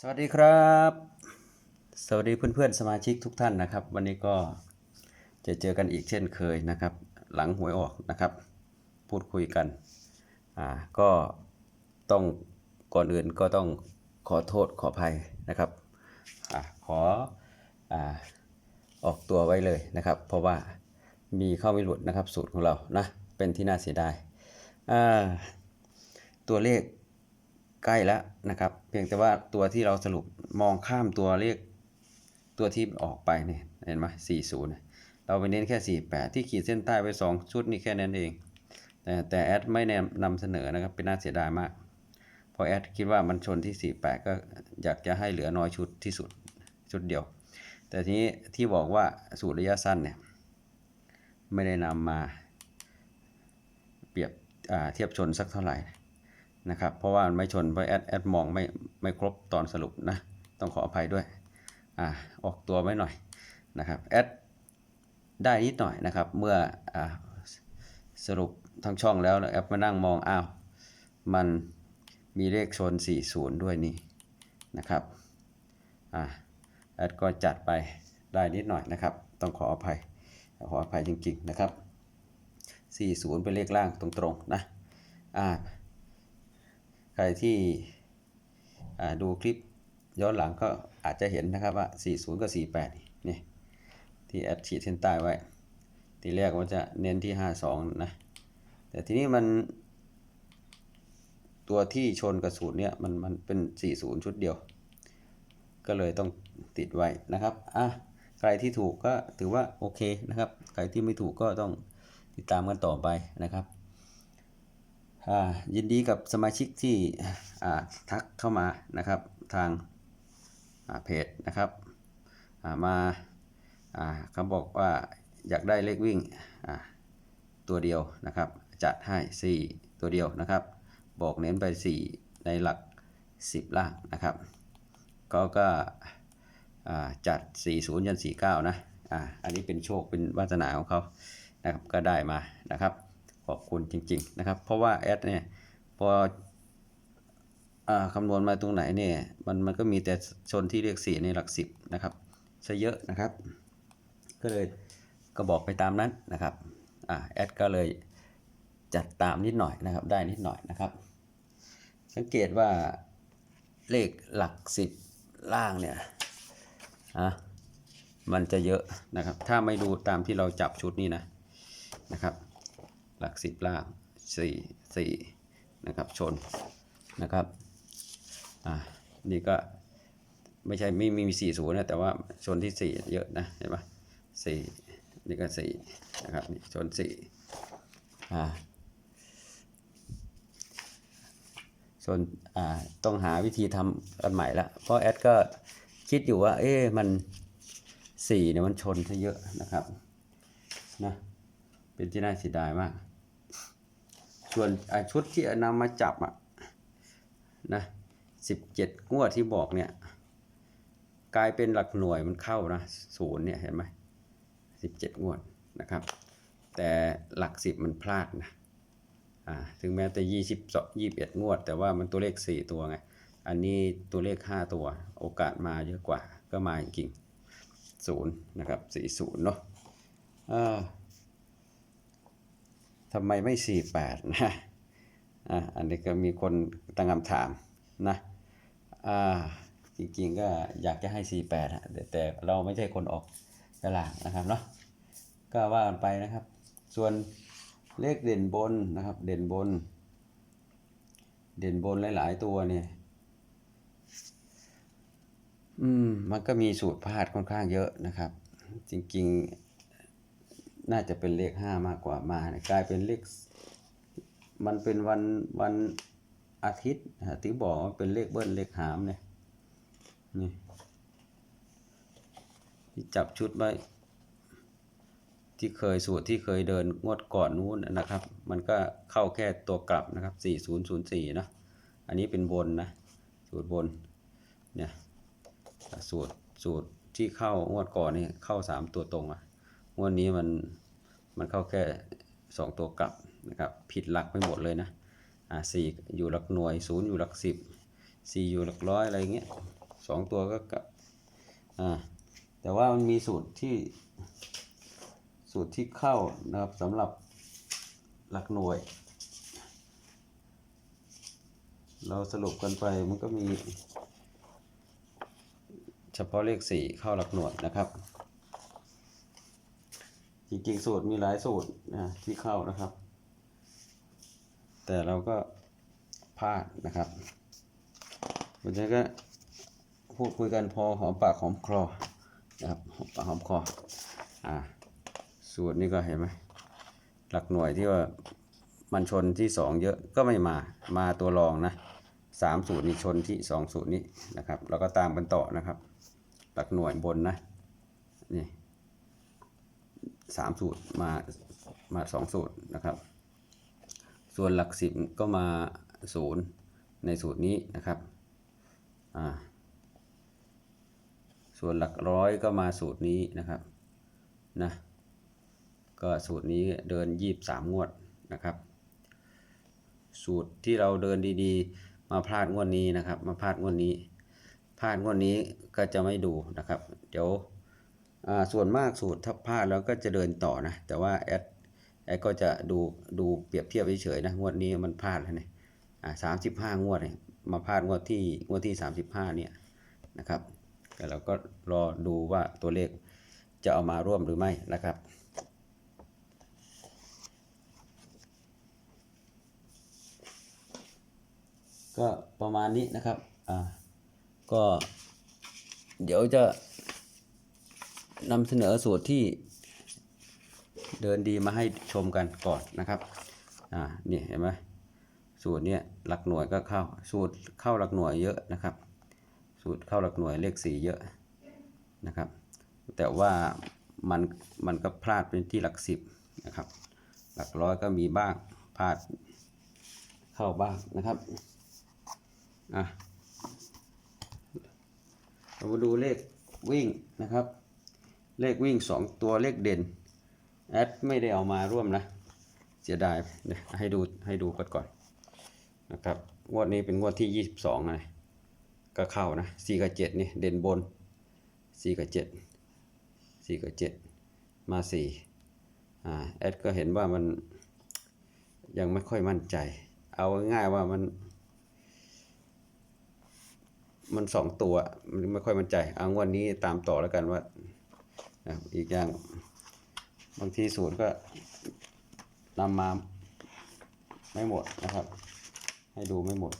สวัสดีครับ สวัสดีเพื่อนๆสมาชิกทุกท่านนะครับ วันนี้ก็จะเจอกันอีกเช่นเคยนะครับ หลังหวยออกนะครับ พูดคุยกันอ่าก็ต้องก่อนอื่นก็ต้องขอโทษขออภัยนะครับอ่าขออ่าออกตัวไว้เลยนะครับ เพราะว่ามีเข้าไม่หลุดนะครับสูตรของเรานะเป็นที่น่าเสียดายอ่าตัวเลข ใกล้แล้วนะครับ เพียงแต่ว่าตัวที่เราสรุปมองข้ามตัวเลขตัวที่ออกไปเนี่ยเห็นไหม40เนี่ยเราไปเน้นแค่ 48 ที่ขีดเส้นใต้ไว้2ชุดนี่แค่นั้นเอง แต่แต่แอดไม่แนำนำเสนอนะครับ เป็นน่าเสียดายมาก เพราะแอดคิดว่ามันชนที่ 48 ก็อยากจะให้เหลือน้อยชุดที่สุดชุดเดียว แต่ทีนี้ที่บอกว่าสูตรระยะสั้นเนี่ยไม่ได้นำมาเปรียบเทียบชนสักเท่าไหร่ นะครับ เพราะว่ามันไม่ชนเพราะแอดแอดมองไม่ไม่ครบตอนสรุปนะ ต้องขออภัยด้วย อ่าออกตัวไว้หน่อยนะครับแอดได้นิดหน่อยนะครับ เมื่ออ่าสรุปทั้งช่องแล้วแอดมานั่งมองอ้าวมันมีเลขชน 40 ด้วยนี่นะครับอ่าแอดก็จัดไปได้นิดหน่อยนะครับ ต้องขออภัยขออภัยจริงๆนะครับ 40 เป็นเลขล่างตรงๆนะอ่า ใครที่ดูคลิปย้อนหลังก็อาจจะเห็นนะครับว่า 40 กับ 48 นี่ที่แอดฉีดเส้นใต้ไว้ ทีแรกว่าจะเน้นที่ 52 นะ แต่ทีนี้มัน ตัวที่ชนกับศูนย์เนี่ยมันมันเป็น 40 ชุดเดียว ก็เลยต้องติดไว้นะครับ อะ ใครที่ถูกก็ถือว่าโอเคนะครับ ใครที่ไม่ถูกก็ต้องติดตามกันต่อไปนะครับ ยินดีกับสมาชิกที่ทักเข้ามานะครับทางาเพจนะครับามาาเขาบอกว่าอยากได้เลขวิ่งตัวเดียวนะครับ จัดให้ 4 ตัวเดียวนะครับ บอกเน้นไป 4 ในหลัก 10 ล่างนะครับ ก็ก็จัด 40ยัน49 นะอ่าอันนี้เป็นโชคเป็นวาสนาของเขานะครับก็ได้มานะครับ ขอบคุณจริง ๆ นะครับ เพราะว่าแอดเนี่ยพอคำนวณมาตรงไหนเนี่ยมันมันก็มีแต่ชนที่เลขสี่ในหลักสิบนะครับซะเยอะนะครับ ก็เลยก็บอกไปตามนั้นนะครับอ่าแอดก็เลยจัดตามนิดหน่อยนะครับ ได้นิดหน่อยนะครับ สังเกตว่าเลขหลักสิบล่างเนี่ยอะมันจะเยอะนะครับ ถ้าไม่ดูตามที่เราจับชุดนี้นะนะครับ หลักสิบล่างสี่สี่นะครับชนนะครับอ่านี่ก็ไม่ใช่ไม่ม่มีสี่ศูนย์นะแต่ว่าชนที่สี่เยอะนะเห็นปะสี่นี่ก็สี่นะครับนี่ชนสี่อ่าชนอ่าต้องหาวิธีทำกันใหม่ละเพราะแอดก็คิดอยู่ว่า เอ๊ะมันสี่เนี่ยมันชนซะเยอะนะครับนะเป็นที่น่าเสียดายมาก ส่วนชุดที่นำมาจับอะนะสิบเจ็ดงวดที่บอกเนี่ย กลายเป็นหลักหน่วยมันเข้านะศูนย์เนี่ยเห็นไหมสิบเจ็ดงวดนะครับ แต่หลักสิบมันพลาดนะอ่าถึงแม้แต่ยี่สิบสองยี่สิบเอ็ดงวด แต่ว่ามันตัวเลขสี่ตัวไง อันนี้ตัวเลขห้าตัว โอกาสมาเยอะกว่าก็มาจริงศูนย์นะครับสี่ศูนย์เนาะอ่า ทำไมไม่ 48นะอะอันนี้ก็มีคนตั้งคำถามนะอ่าจริงๆก็อยากจะให้ 48อะแต่แต่เราไม่ใช่คนออกตลาดนะครับเนาะก็ว่ากันไปนะครับ ส่วนเลขเด่นบนนะครับ เด่นบน เด่นบนหลายๆตัวเนี่ยอืมมันก็มีสูตรพลาดค่อนข้างเยอะนะครับ จริง ๆ น่าจะเป็นเลขห้ามากกว่ามาเนี่ยกลายเป็นเลข มันเป็นวันวันอาทิตย์ที่บอกว่าเป็นเลขเบิ้ลเลขหามเนี่ยนี่ที่จับชุดไว้ที่เคยสูตรที่เคยเดินงวดก่อนนู้นนะครับ มันก็เข้าแค่ตัวกลับนะครับ 4004เนะอันนี้เป็นบนนะสูตรบนเนี่ยสูตรสูตรที่เข้างวดก่อนนี่เข้าสามตัวตรงอะ งวดนี้มันมันเข้าแค่สองตัวกลับนะครับผิดหลักไปหมดเลยนะอ่าสี่อยู่หลักหน่วยศูนย์อยู่หลักสิบสี่อยู่หลักร้อยอะไรเงี้ยสองตัวก็กับอ่าแต่ว่ามันมีสูตรที่สูตรที่เข้านะครับสำหรับหลักหน่วย เราสรุปกันไปมันก็มี เฉพาะเลขสี่เข้าหลักหน่วยนะครับ จริงๆ สูตรมีหลายสูตรนะที่เข้านะครับ แต่เราก็พลาดนะครับวันนี้ก็พูดคุยกันพอหอมปากหอมคอนะครับหอมปากหอมคออ่าสูตรนี้ก็เห็นไหมหลักหน่วยที่ว่ามันชนที่สองเยอะก็ไม่มามาตัวรองนะสามสูตรนี้ชนที่สองสูตรนี้นะครับแล้วก็ตามกันต่อนะครับ หลักหน่วยบนนะนี่ สามสูตรมามาสองสูตรนะครับ ส่วนหลักสิบก็มาศูนย์ในสูตรนี้นะครับอ่าส่วนหลักร้อยก็มาสูตรนี้นะครับนะก็สูตรนี้เดินยีบสามงวดนะครับ สูตรที่เราเดินดีๆ มาพลาดงวดนี้นะครับ มาพลาดงวดนี้พลาดงวดนี้ก็จะไม่ดูนะครับ เดี๋ยว ส่วนมากสูตรถ้าพลาดแล้วก็จะเดินต่อนะ แต่ว่าแอดแอดก็จะดูดูเปรียบเทียบเฉยๆนะงวดนี้มันพลาดแล้วเนี่ยอ่าสามสิบห้างวดเนี่ยมาพลาดงวดที่งวดที่สามสิบห้าเนี่ยนะครับแต่เราก็รอดูว่าตัวเลขจะเอามาร่วมหรือไม่นะครับก็ประมาณนี้นะครับ อ่า ก็เดี๋ยวจะ นำเสนอสูตรที่เดินดีมาให้ชมกันก่อนนะครับอ่านี่เห็นไหมสูตรเนี้ยหลักหน่วยก็เข้า สูตรเข้าหลักหน่วยเยอะนะครับ สูตรเข้าหลักหน่วยเลขสี่เยอะนะครับ แต่ว่ามันมันก็พลาดเป็นที่หลักสิบนะครับ หลักร้อยก็มีบ้างพลาดเข้าบ้างนะครับอะเรามาดูเลขวิ่งนะครับ เลขวิ่งสองตัวเลขเด่นแอดไม่ได้เอามาร่วมนะ เสียดายให้ดูให้ดูก่อนก่อนนะครับงวดนี้เป็นงวดที่ 22ไงก็เข้านะ4กับ7นี่เด่นบน 4 กับ 7 4 กับ 7 มา4อ่าแอดก็เห็นว่ามันยังไม่ค่อยมั่นใจ เอาง่ายว่ามัน มันสองตัวไม่ค่อยมั่นใจเอางวันนี้ตามต่อแล้วกันว่า อีกอย่างบางทีสูตรก็นำมาไม่หมดนะครับ ให้ดูไม่หมด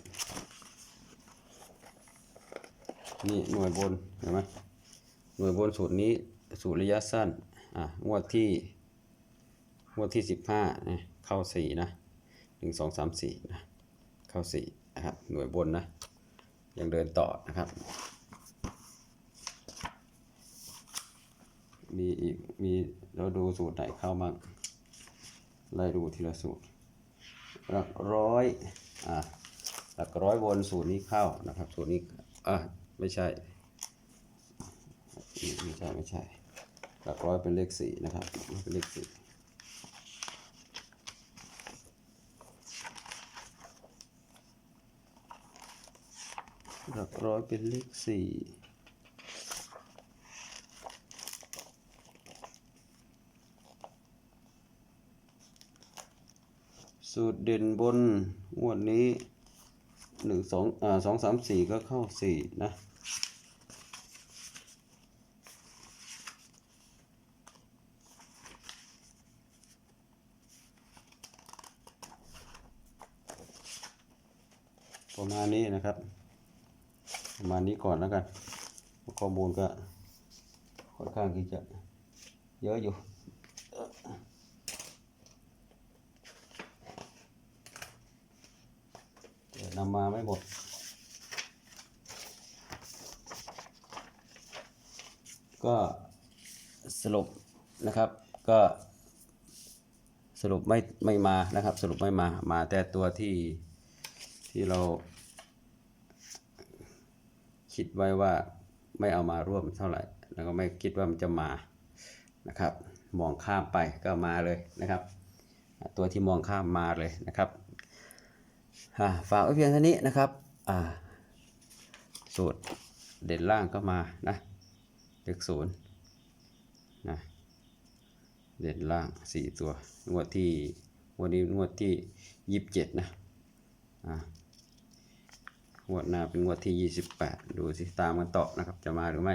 นี่หน่วยบนเห็นไหมหน่วยบนสูตรนี้สูตรระยะสั้นอะงวดที่งวดที่สิบห้านะเข้าสี่นะหนึ่งสองสามสี่นะเข้าสี่นะครับหน่วยบนนะยังเดินต่อนะครับ มีอีกมีเราดูสูตรไหนเข้ามั่งไล่ดูทีละสูตรหลักร้อยอ่าหลักร้อยบนสูตรนี้เข้านะครับ สูตรนี้อะไม่ใช่ไม่ใช่ไม่ใช่ หลักร้อยเป็นเลขสี่นะครับเป็นเลขสี่หลักร้อยเป็นเลขสี่ สูตรเด่นบนงวดนี้หนึ่งสองอ่าสองสามสี่ก็เข้าสี่นะประมาณนี้นะครับ ประมาณนี้ก่อนแล้วกัน ข้อมูลก็ค่อนข้างที่จะเยอะอยู่ เดี๋ยว นำมาไม่หมด ก็สรุปนะครับก็สรุปไม่ไม่มานะครับ สรุปไม่มามาแต่ตัวที่ที่เรา คิดไว้ว่าไม่เอามาร่วมเท่าไหร่ แล้วก็ไม่คิดว่ามันจะมานะครับ มองข้ามไปก็มาเลยนะครับ ตัวที่มองข้ามมาเลยนะครับ ฝากไว้เพียงเท่านี้นะครับสูตรเด่นล่างก็มานะเลขศูนย์นะเด่นล่างสี่ตัวงวดที่วันนี้งวดที่ยี่สิบเจ็ดนะอ่างวดหน้าเป็นงวดที่ยี่สิบแปดดูสิตามกันต่อนะครับจะมาหรือไม่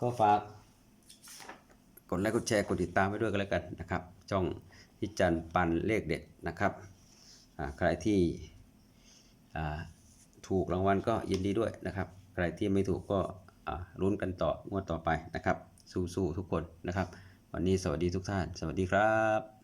ก็ฝากกดไลค์กดแชร์กดติดตามไว้ด้วยกันแล้วกันนะครับ ช่อง พิจันปันเลขเด็ดนะครับใครที่ถูกรางวัลก็ยินดีด้วยนะครับ ใครที่ไม่ถูกก็รุ้นกันต่องวดต่อไปนะครับ สู้ๆทุกคนนะครับ วันนี้สวัสดีทุกท่าน สวัสดีครับ